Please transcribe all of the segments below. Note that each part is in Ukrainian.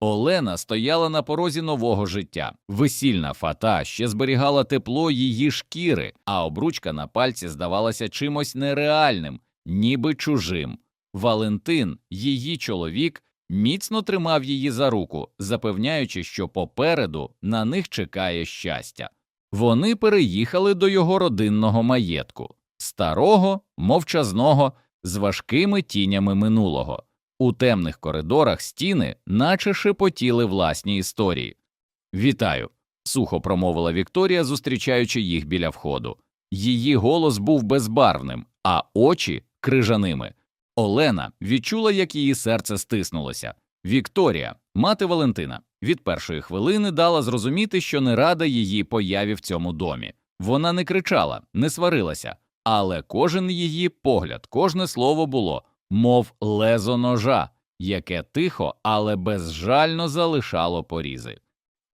Олена стояла на порозі нового життя. Весільна фата ще зберігала тепло її шкіри, а обручка на пальці здавалася чимось нереальним, ніби чужим. Валентин, її чоловік, міцно тримав її за руку, запевняючи, що попереду на них чекає щастя. Вони переїхали до його родинного маєтку старого, мовчазного, з важкими тінями минулого. У темних коридорах стіни наче шепотіли власні історії. Вітаю, сухо промовила Вікторія, зустрічаючи їх біля входу. Її голос був безбарвним, а очі крижаними. Олена відчула, як її серце стиснулося. Вікторія, мати Валентина, від першої хвилини дала зрозуміти, що не рада її появі в цьому домі. Вона не кричала, не сварилася, але кожен її погляд, кожне слово було, мов лезо ножа, яке тихо, але безжально залишало порізи.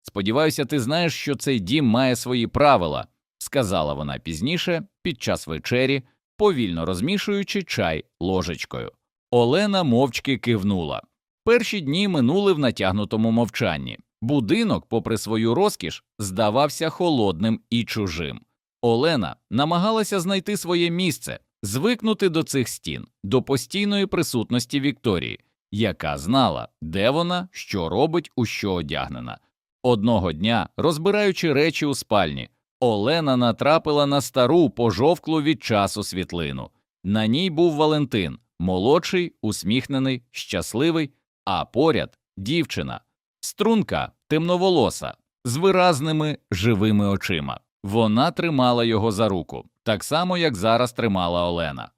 Сподіваюся, ти знаєш, що цей дім має свої правила, сказала вона пізніше, під час вечері, повільно розмішуючи чай ложечкою. Олена мовчки кивнула. Перші дні минули в натягнутому мовчанні. Будинок, попри свою розкіш, здавався холодним і чужим. Олена намагалася знайти своє місце, звикнути до цих стін, до постійної присутності Вікторії, яка знала, де вона, що робить, у що одягнена. Одного дня, розбираючи речі у спальні, Олена натрапила на стару пожовклу від часу світлину. На ній був Валентин, молодший, усміхнений, щасливий, а поряд дівчина, струнка, темноволоса, з виразними живими очима. Вона тримала його за руку, так само, як зараз тримала Олена.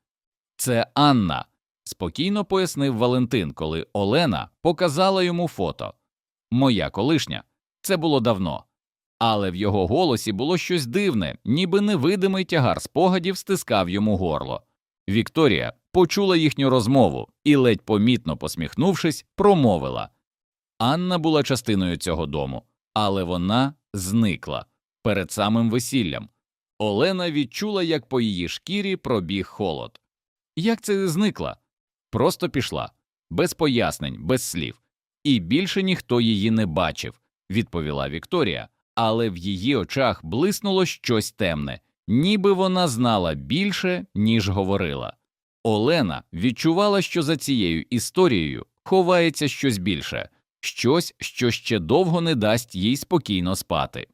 Це Анна, спокійно пояснив Валентин, коли Олена показала йому фото. Моя колишня. Це було давно. Але в його голосі було щось дивне, ніби невидимий тягар спогадів стискав йому горло. Вікторія почула їхню розмову і, ледь помітно посміхнувшись, промовила Анна була частиною цього дому, але вона зникла перед самим весіллям. Олена відчула, як по її шкірі пробіг холод. Як це зникла? Просто пішла, без пояснень, без слів. І більше ніхто її не бачив, відповіла Вікторія, але в її очах блиснуло щось темне, ніби вона знала більше, ніж говорила. Олена відчувала, що за цією історією ховається щось більше, щось, що ще довго не дасть їй спокійно спати.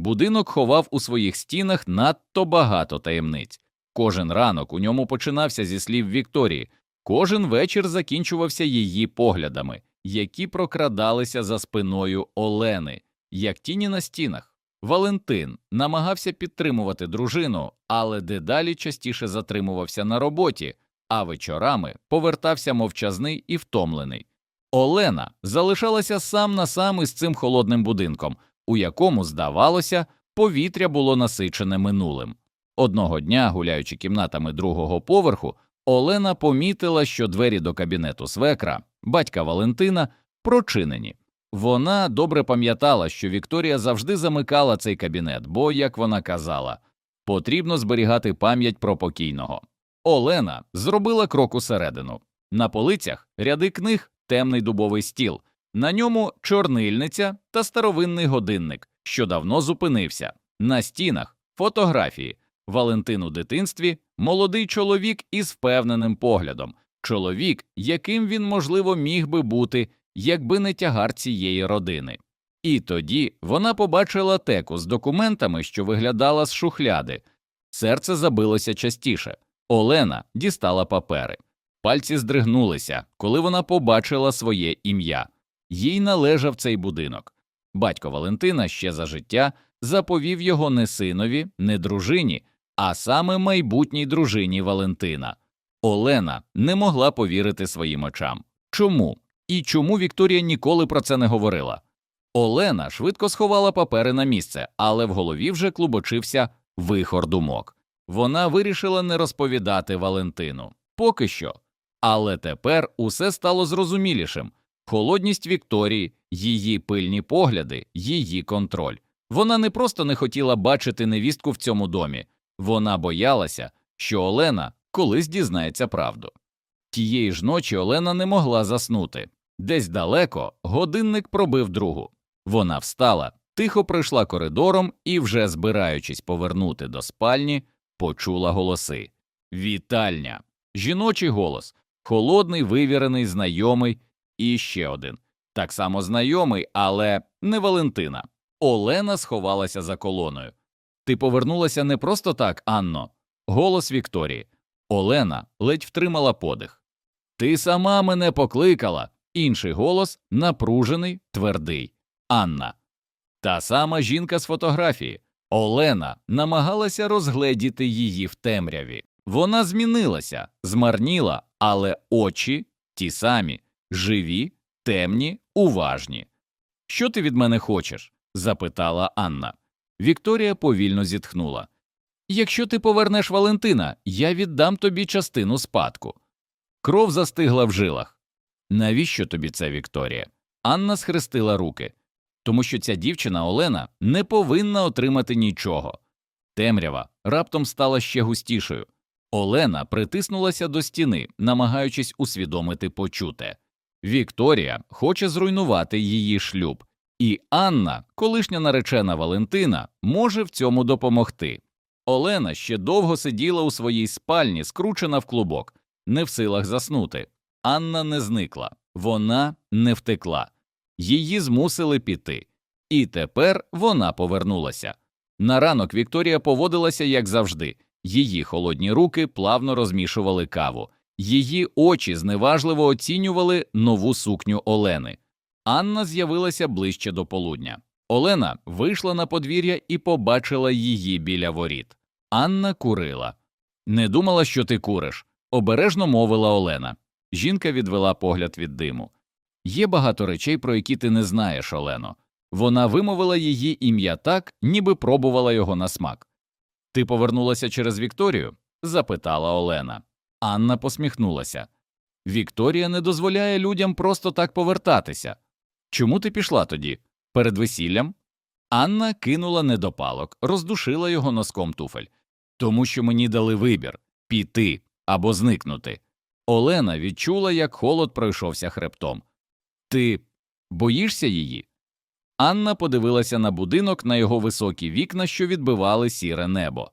Будинок ховав у своїх стінах надто багато таємниць. Кожен ранок у ньому починався зі слів Вікторії, кожен вечір закінчувався її поглядами, які прокрадалися за спиною Олени, як тіні на стінах. Валентин намагався підтримувати дружину, але дедалі частіше затримувався на роботі, а вечорами повертався мовчазний і втомлений. Олена залишалася сам на сам із цим холодним будинком, у якому, здавалося, повітря було насичене минулим. Одного дня, гуляючи кімнатами другого поверху, Олена помітила, що двері до кабінету свекра, батька Валентина, прочинені. Вона добре пам'ятала, що Вікторія завжди замикала цей кабінет, бо, як вона казала, потрібно зберігати пам'ять про покійного. Олена зробила крок усередину. На полицях ряди книг, темний дубовий стіл, на ньому чорнильниця та старовинний годинник, що давно зупинився. На стінах фотографії. Валентин у дитинстві, молодий чоловік із впевненим поглядом, чоловік, яким він, можливо, міг би бути, якби не тягар цієї родини. І тоді вона побачила теку з документами, що виглядала з шухляди. Серце забилося частіше. Олена дістала папери. Пальці здригнулися, коли вона побачила своє ім'я. Їй належав цей будинок. Батько Валентина ще за життя заповів його не синові, не дружині, а саме майбутній дружині Валентина. Олена не могла повірити своїм очам. Чому? І чому Вікторія ніколи про це не говорила? Олена швидко сховала папери на місце, але в голові вже клубочився вихор думок. Вона вирішила не розповідати Валентину поки що. Але тепер усе стало зрозумілішим холодність Вікторії, її пильні погляди, її контроль. Вона не просто не хотіла бачити невістку в цьому домі, вона боялася, що Олена колись дізнається правду. Тієї ж ночі Олена не могла заснути. Десь далеко годинник пробив другу. Вона встала, тихо пройшла коридором і, вже збираючись повернути до спальні, почула голоси. Вітальня. Жіночий голос, холодний, вивірений, знайомий, і ще один. Так само знайомий, але не Валентина. Олена сховалася за колоною. Ти повернулася не просто так, Анно. Голос Вікторії. Олена ледь втримала подих. Ти сама мене покликала. Інший голос напружений, твердий. Анна. Та сама жінка з фотографії. Олена намагалася розгледіти її в темряві. Вона змінилася, змарніла, але очі ті самі, живі, темні, уважні. Що ти від мене хочеш? запитала Анна. Вікторія повільно зітхнула. Якщо ти повернеш Валентина, я віддам тобі частину спадку. Кров застигла в жилах. Навіщо тобі це, Вікторія? Анна схрестила руки, тому що ця дівчина Олена не повинна отримати нічого. Темрява раптом стала ще густішою. Олена притиснулася до стіни, намагаючись усвідомити почуте. Вікторія хоче зруйнувати її шлюб, і Анна, колишня наречена Валентина, може в цьому допомогти. Олена ще довго сиділа у своїй спальні, скручена в клубок, не в силах заснути. Анна не зникла, вона не втекла. Її змусили піти. І тепер вона повернулася. На ранок Вікторія поводилася як завжди. Її холодні руки плавно розмішували каву, її очі зневажливо оцінювали нову сукню Олени. Анна з'явилася ближче до полудня. Олена вийшла на подвір'я і побачила її біля воріт. Анна курила. Не думала, що ти куриш, обережно мовила Олена. Жінка відвела погляд від диму. Є багато речей, про які ти не знаєш, Олено. Вона вимовила її ім'я так, ніби пробувала його на смак. Ти повернулася через Вікторію? запитала Олена. Анна посміхнулася. Вікторія не дозволяє людям просто так повертатися. Чому ти пішла тоді? Перед весіллям? Анна кинула недопалок, роздушила його носком туфель. Тому що мені дали вибір піти або зникнути. Олена відчула, як холод пройшовся хребтом. Ти боїшся її? Анна подивилася на будинок на його високі вікна, що відбивали сіре небо.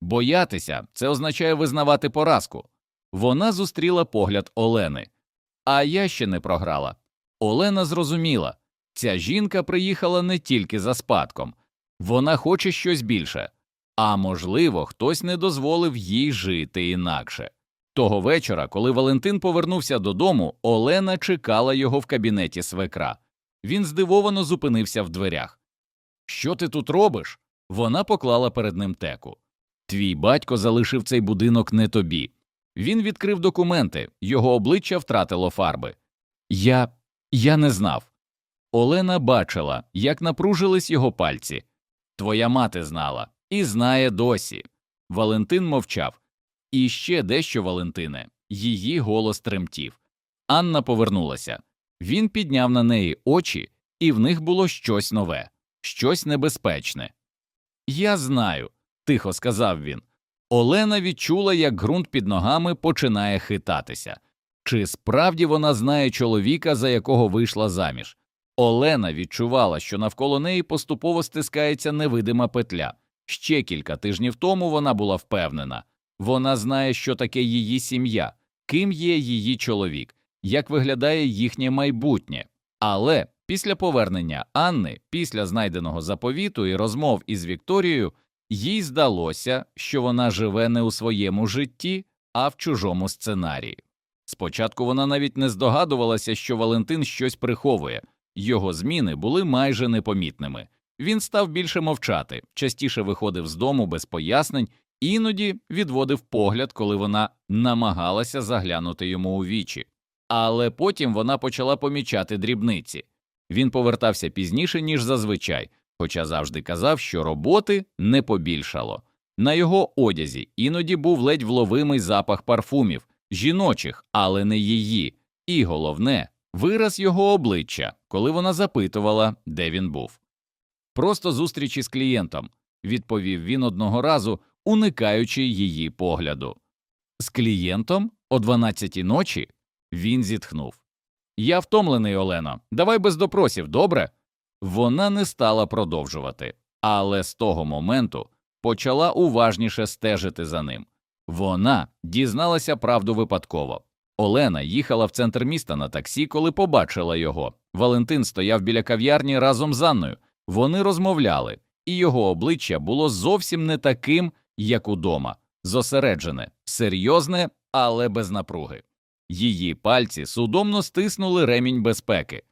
Боятися це означає визнавати поразку. Вона зустріла погляд Олени. А я ще не програла. Олена зрозуміла ця жінка приїхала не тільки за спадком, вона хоче щось більше, а можливо, хтось не дозволив їй жити інакше. Того вечора, коли Валентин повернувся додому, Олена чекала його в кабінеті свекра. Він здивовано зупинився в дверях. Що ти тут робиш? Вона поклала перед ним теку. Твій батько залишив цей будинок не тобі. Він відкрив документи, його обличчя втратило фарби. Я. я не знав. Олена бачила, як напружились його пальці. Твоя мати знала і знає досі. Валентин мовчав. І ще дещо, Валентине, її голос тремтів. Анна повернулася. Він підняв на неї очі, і в них було щось нове, щось небезпечне. Я знаю, тихо сказав він. Олена відчула, як ґрунт під ногами починає хитатися. Чи справді вона знає чоловіка, за якого вийшла заміж? Олена відчувала, що навколо неї поступово стискається невидима петля. Ще кілька тижнів тому вона була впевнена вона знає, що таке її сім'я, ким є її чоловік, як виглядає їхнє майбутнє. Але після повернення Анни, після знайденого заповіту і розмов із Вікторією, їй здалося, що вона живе не у своєму житті, а в чужому сценарії. Спочатку вона навіть не здогадувалася, що Валентин щось приховує, його зміни були майже непомітними. Він став більше мовчати, частіше виходив з дому без пояснень, іноді відводив погляд, коли вона намагалася заглянути йому у вічі. Але потім вона почала помічати дрібниці. Він повертався пізніше, ніж зазвичай, хоча завжди казав, що роботи не побільшало. На його одязі іноді був ледь вловимий запах парфумів, жіночих, але не її, і головне вираз його обличчя, коли вона запитувала, де він був. Просто зустрічі з клієнтом, відповів він одного разу, уникаючи її погляду. З клієнтом о 12 ночі він зітхнув. Я втомлений, Олено. Давай без допросів, добре? Вона не стала продовжувати, але з того моменту почала уважніше стежити за ним. Вона дізналася правду випадково. Олена їхала в центр міста на таксі, коли побачила його. Валентин стояв біля кав'ярні разом з Анною. Вони розмовляли, і його обличчя було зовсім не таким, як удома, зосереджене, серйозне, але без напруги. Її пальці судомно стиснули ремінь безпеки.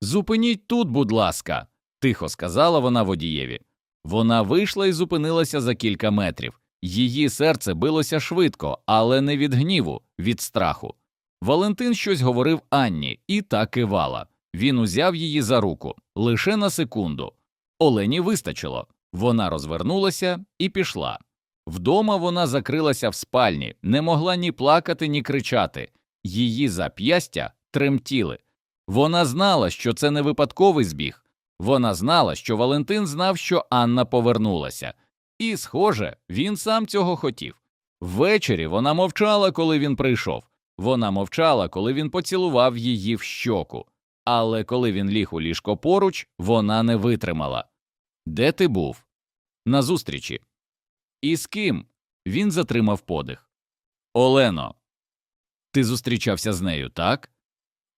Зупиніть тут, будь ласка, тихо сказала вона водієві. Вона вийшла і зупинилася за кілька метрів. Її серце билося швидко, але не від гніву, від страху. Валентин щось говорив Анні і та кивала. Він узяв її за руку лише на секунду. Олені вистачило. Вона розвернулася і пішла. Вдома вона закрилася в спальні, не могла ні плакати, ні кричати. Її зап'ястя тремтіли. Вона знала, що це не випадковий збіг. Вона знала, що Валентин знав, що Анна повернулася. І, схоже, він сам цього хотів. Ввечері вона мовчала, коли він прийшов. Вона мовчала, коли він поцілував її в щоку. Але коли він ліг у ліжко поруч, вона не витримала. Де ти був? На зустрічі. І з ким? Він затримав подих. Олено, ти зустрічався з нею, так?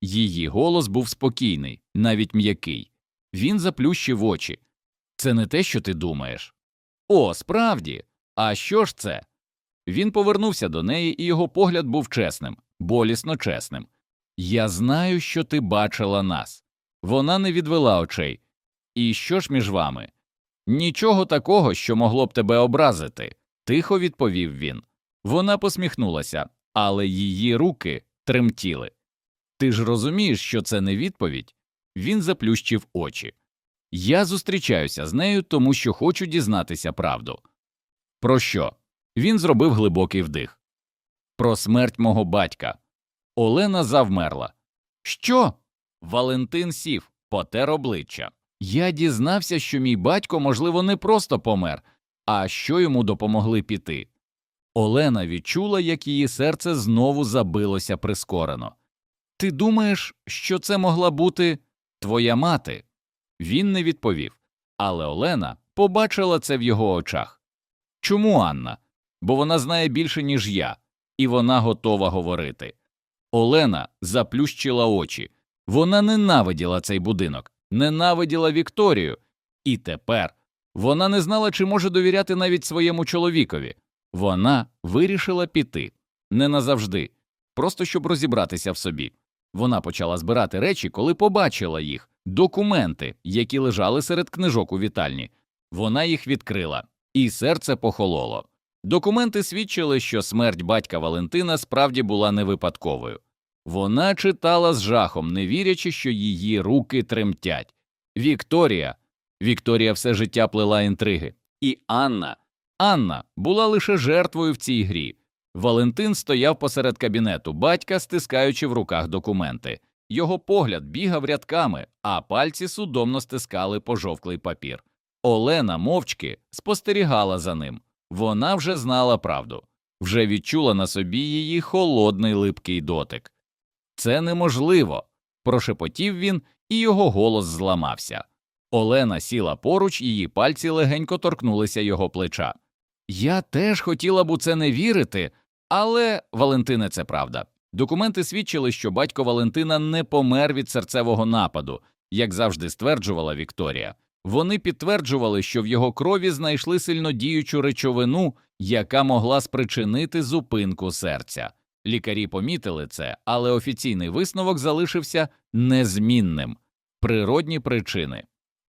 Її голос був спокійний, навіть м'який. Він заплющив очі. Це не те, що ти думаєш. О, справді. А що ж це? Він повернувся до неї, і його погляд був чесним, болісно чесним. Я знаю, що ти бачила нас. Вона не відвела очей. І що ж між вами? Нічого такого, що могло б тебе образити, тихо відповів він. Вона посміхнулася, але її руки тремтіли. Ти ж розумієш, що це не відповідь? Він заплющив очі. Я зустрічаюся з нею, тому що хочу дізнатися правду. Про що? Він зробив глибокий вдих. Про смерть мого батька. Олена завмерла. Що? Валентин сів, потер обличчя. Я дізнався, що мій батько, можливо, не просто помер, а що йому допомогли піти. Олена відчула, як її серце знову забилося прискорено. Ти думаєш, що це могла бути твоя мати? Він не відповів, але Олена побачила це в його очах. Чому Анна? Бо вона знає більше, ніж я, і вона готова говорити. Олена заплющила очі. Вона ненавиділа цей будинок, ненавиділа Вікторію, і тепер вона не знала, чи може довіряти навіть своєму чоловікові. Вона вирішила піти не назавжди, просто щоб розібратися в собі. Вона почала збирати речі, коли побачила їх документи, які лежали серед книжок у вітальні. Вона їх відкрила, і серце похололо. Документи свідчили, що смерть батька Валентина справді була не випадковою. Вона читала з жахом, не вірячи, що її руки тремтять. Вікторія. Вікторія все життя плела інтриги. І Анна. Анна була лише жертвою в цій грі. Валентин стояв посеред кабінету батька, стискаючи в руках документи. Його погляд бігав рядками, а пальці судомно стискали пожовклий папір. Олена мовчки спостерігала за ним. Вона вже знала правду, вже відчула на собі її холодний липкий дотик. Це неможливо. прошепотів він, і його голос зламався. Олена сіла поруч, її пальці легенько торкнулися його плеча. Я теж хотіла б у це не вірити, але Валентине, це правда. Документи свідчили, що батько Валентина не помер від серцевого нападу, як завжди стверджувала Вікторія. Вони підтверджували, що в його крові знайшли сильнодіючу речовину, яка могла спричинити зупинку серця. Лікарі помітили це, але офіційний висновок залишився незмінним природні причини.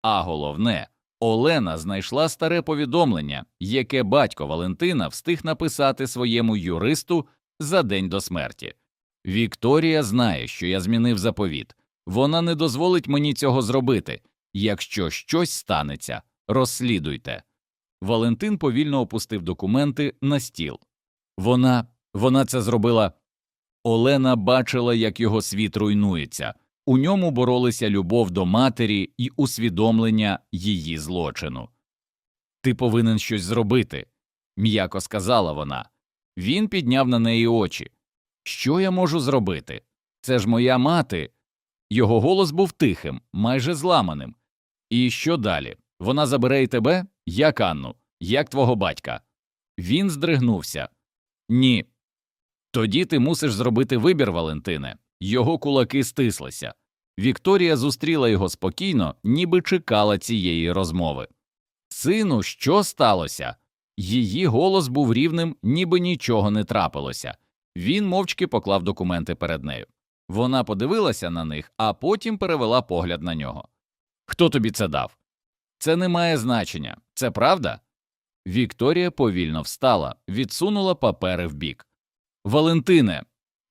А головне, Олена знайшла старе повідомлення, яке батько Валентина встиг написати своєму юристу за день до смерті. Вікторія знає, що я змінив заповіт. Вона не дозволить мені цього зробити. Якщо щось станеться, розслідуйте. Валентин повільно опустив документи на стіл. Вона, вона це зробила. Олена бачила, як його світ руйнується. У ньому боролися любов до матері і усвідомлення її злочину. Ти повинен щось зробити, м'яко сказала вона. Він підняв на неї очі. Що я можу зробити? Це ж моя мати. Його голос був тихим, майже зламаним. І що далі? Вона забере й тебе? Як Анну, як твого батька? Він здригнувся. Ні. Тоді ти мусиш зробити вибір, Валентине. Його кулаки стислися. Вікторія зустріла його спокійно, ніби чекала цієї розмови. Сину, що сталося? Її голос був рівним, ніби нічого не трапилося. Він мовчки поклав документи перед нею. Вона подивилася на них, а потім перевела погляд на нього. Хто тобі це дав? Це не має значення. Це правда? Вікторія повільно встала, відсунула папери вбік. Валентине,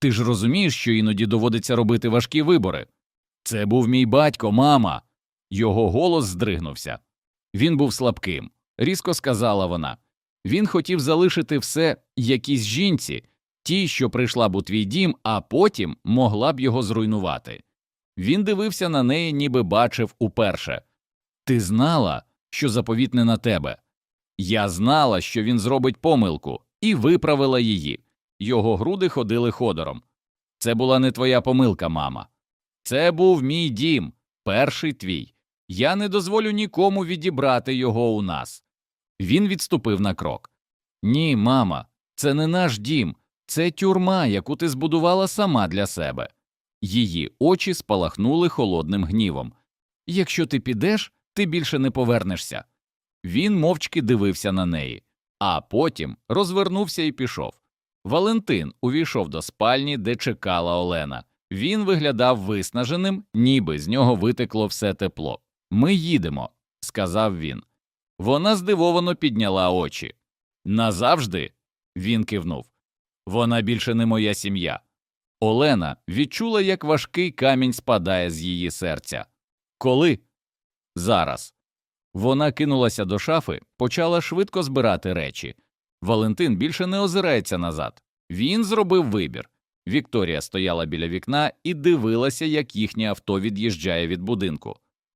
ти ж розумієш, що іноді доводиться робити важкі вибори. Це був мій батько, мама. Його голос здригнувся. Він був слабким, різко сказала вона. Він хотів залишити все якійсь жінці, тій, що прийшла б у твій дім, а потім могла б його зруйнувати. Він дивився на неї, ніби бачив уперше. Ти знала, що заповіт не на тебе. Я знала, що він зробить помилку, і виправила її. Його груди ходили ходором. Це була не твоя помилка, мама. Це був мій дім, перший твій. Я не дозволю нікому відібрати його у нас. Він відступив на крок. Ні, мама, це не наш дім, це тюрма, яку ти збудувала сама для себе. Її очі спалахнули холодним гнівом. Якщо ти підеш, ти більше не повернешся. Він мовчки дивився на неї, а потім розвернувся і пішов. Валентин увійшов до спальні, де чекала Олена. Він виглядав виснаженим, ніби з нього витекло все тепло. Ми їдемо, сказав він. Вона здивовано підняла очі. Назавжди. він кивнув. Вона більше не моя сім'я. Олена відчула, як важкий камінь спадає з її серця. Коли? Зараз. Вона кинулася до шафи, почала швидко збирати речі. Валентин більше не озирається назад. Він зробив вибір. Вікторія стояла біля вікна і дивилася, як їхнє авто від'їжджає від будинку.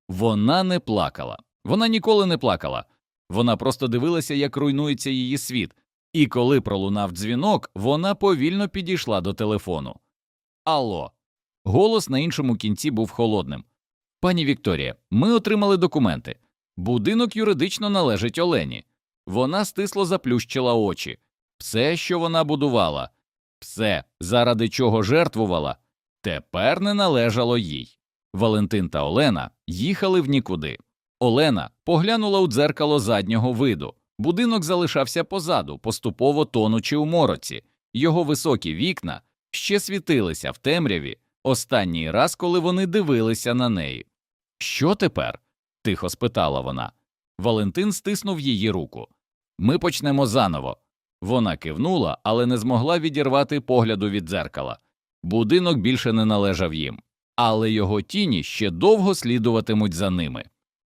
Вона не плакала. Вона ніколи не плакала. Вона просто дивилася, як руйнується її світ, і коли пролунав дзвінок, вона повільно підійшла до телефону. Алло. Голос на іншому кінці був холодним. Пані Вікторія, ми отримали документи. Будинок юридично належить Олені. Вона стисло заплющила очі. Все, що вона будувала, все, заради чого жертвувала, тепер не належало їй. Валентин та Олена їхали в нікуди. Олена поглянула у дзеркало заднього виду. Будинок залишався позаду, поступово тонучи у мороці. Його високі вікна ще світилися в темряві останній раз, коли вони дивилися на неї. Що тепер? тихо спитала вона. Валентин стиснув її руку. Ми почнемо заново. Вона кивнула, але не змогла відірвати погляду від дзеркала. Будинок більше не належав їм, але його тіні ще довго слідуватимуть за ними.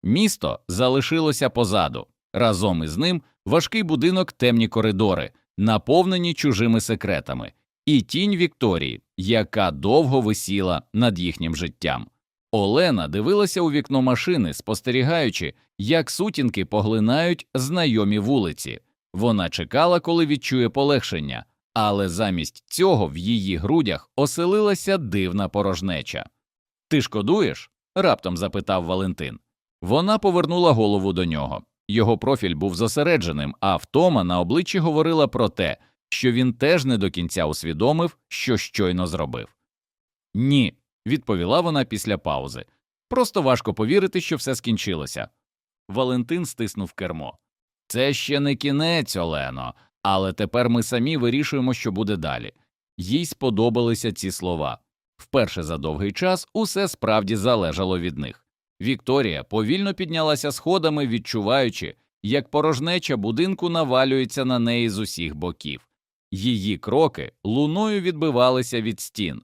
Місто залишилося позаду. Разом із ним важкий будинок, темні коридори, наповнені чужими секретами, і тінь Вікторії, яка довго висіла над їхнім життям. Олена дивилася у вікно машини, спостерігаючи, як сутінки поглинають знайомі вулиці. Вона чекала, коли відчує полегшення, але замість цього в її грудях оселилася дивна порожнеча. Ти шкодуєш? раптом запитав Валентин. Вона повернула голову до нього. Його профіль був зосередженим, а втома на обличчі говорила про те, що він теж не до кінця усвідомив, що щойно зробив. Ні, відповіла вона після паузи. Просто важко повірити, що все скінчилося. Валентин стиснув кермо. Це ще не кінець, Олено, але тепер ми самі вирішуємо, що буде далі. Їй сподобалися ці слова. Вперше за довгий час усе справді залежало від них. Вікторія повільно піднялася сходами, відчуваючи, як порожнеча будинку навалюється на неї з усіх боків. Її кроки луною відбивалися від стін.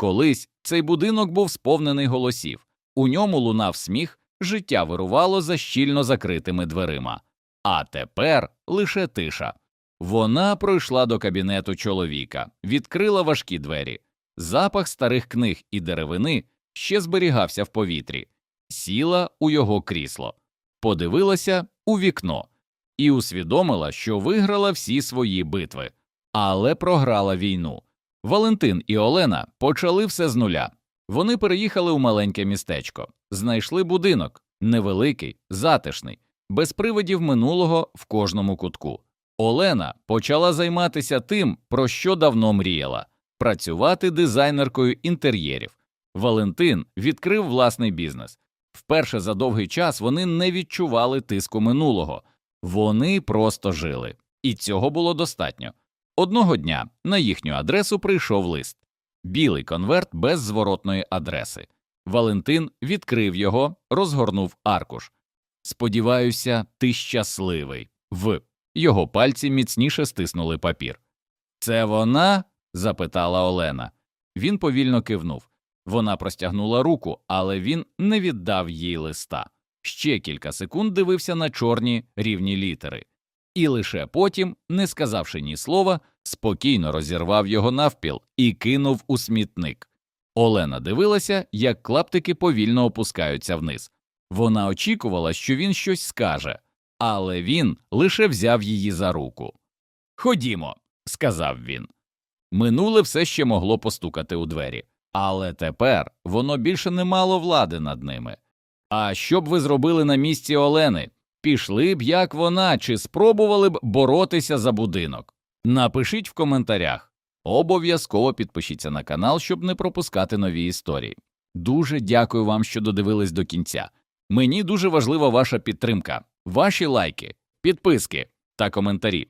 Колись цей будинок був сповнений голосів, у ньому лунав сміх, життя вирувало за щільно закритими дверима. А тепер лише тиша. Вона пройшла до кабінету чоловіка, відкрила важкі двері. Запах старих книг і деревини ще зберігався в повітрі, сіла у його крісло, подивилася у вікно і усвідомила, що виграла всі свої битви, але програла війну. Валентин і Олена почали все з нуля. Вони переїхали у маленьке містечко, знайшли будинок, невеликий, затишний, без привидів минулого в кожному кутку. Олена почала займатися тим, про що давно мріяла працювати дизайнеркою інтер'єрів. Валентин відкрив власний бізнес. Вперше за довгий час вони не відчували тиску минулого, вони просто жили, і цього було достатньо. Одного дня на їхню адресу прийшов лист білий конверт без зворотної адреси. Валентин відкрив його, розгорнув аркуш. Сподіваюся, ти щасливий. В його пальці міцніше стиснули папір. Це вона? запитала Олена. Він повільно кивнув. Вона простягнула руку, але він не віддав їй листа. Ще кілька секунд дивився на чорні рівні літери, і лише потім, не сказавши ні слова, спокійно розірвав його навпіл і кинув у смітник. Олена дивилася, як клаптики повільно опускаються вниз. Вона очікувала, що він щось скаже, але він лише взяв її за руку. Ходімо, сказав він. Минуле все ще могло постукати у двері, але тепер воно більше не мало влади над ними. А що б ви зробили на місці Олени? Пішли б, як вона, чи спробували б боротися за будинок? Напишіть в коментарях. Обов'язково підпишіться на канал, щоб не пропускати нові історії. Дуже дякую вам, що додивились до кінця. Мені дуже важлива ваша підтримка, ваші лайки, підписки та коментарі.